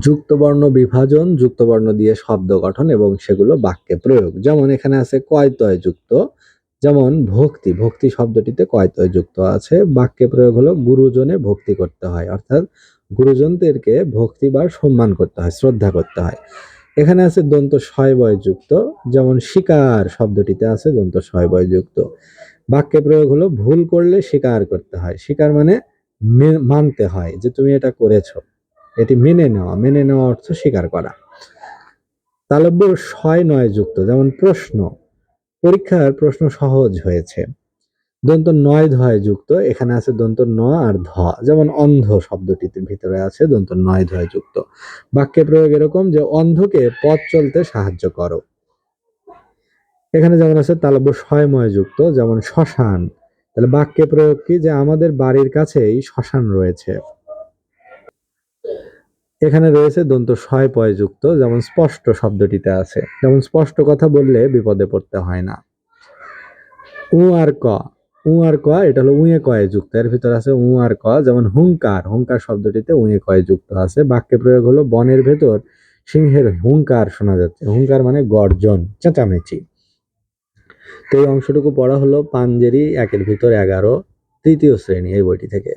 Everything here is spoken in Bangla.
যুক্তবর্ণ বিভাজন, যুক্তবর্ণ দিয়ে শব্দ গঠন এবং সেগুলো বাক্যে প্রয়োগ। যেমন এখানে আছে কয়তয় যুক্ত যেমন ভক্তি ভক্তি শব্দটিতে কয়তয় যুক্ত আছে। বাক্যে প্রয়োগ হলো গুরুজনে ভক্তি করতে হয়, অর্থাৎ গুরুজনদেরকে ভক্তি বা সম্মান করতে হয়, শ্রদ্ধা করতে হয়। এখানে আছে দন্ত শয়বয় যুক্ত যেমন শিকার শব্দটিতে আছে দন্ত শয়বয় যুক্ত বাক্যে প্রয়োগ হলো ভুল করলে স্বীকার করতে হয়। স্বীকার মানে মানতে হয় যে তুমি এটা করেছ। এটি মেনে নেওয়া। মেনে নেওয়া অর্থ স্বীকার করা। তালব্য ছয় নয় যুক্ত, যেমন প্রশ্ন। পরীক্ষার প্রশ্ন সহজ হয়েছে। দন্ত নয় ধয় যুক্ত, এখানে আছে দন্ত ন আর ধ। যেমন অন্ধ শব্দটিতে ভিতরে আছে দন্ত নয় ধয় যুক্ত। বাক্যে প্রয়োগ এরকম যে অন্ধকে পথ চলতে সাহায্য করো। এখানে যেমন আছে তালব্য ছয়ময় যুক্ত, যেমন শ্মশান। তাহলে বাক্যে প্রয়োগ কি? যে আমাদের বাড়ির কাছেই শ্মশান রয়েছে। এখানে রয়েছে দন্ত পয় যুক্ত যেমন স্পষ্ট শব্দটিতে আছে। যেমন স্পষ্ট কথা বললে বিপদে পড়তে হয় না। উ আর ক। উ আর ক, এটা হলো উয়ে কয়ে যুক্ত। এর ভিতর আছে উ আর ক, যেমন হুঙ্কার। হুঙ্কার শব্দটিতে উয়ে কয়ে যুক্ত আছে। বাক্যে প্রয়োগ হলো বনের ভেতর সিংহের হুঙ্কার শোনা যাচ্ছে। হুঙ্কার মানে গর্জন, চেঁচামেচি। তো এই অংশটুকু পড়া হলো পাঞ্জেরি একের ভিতর এগারো, তৃতীয় শ্রেণি এই বইটি থেকে।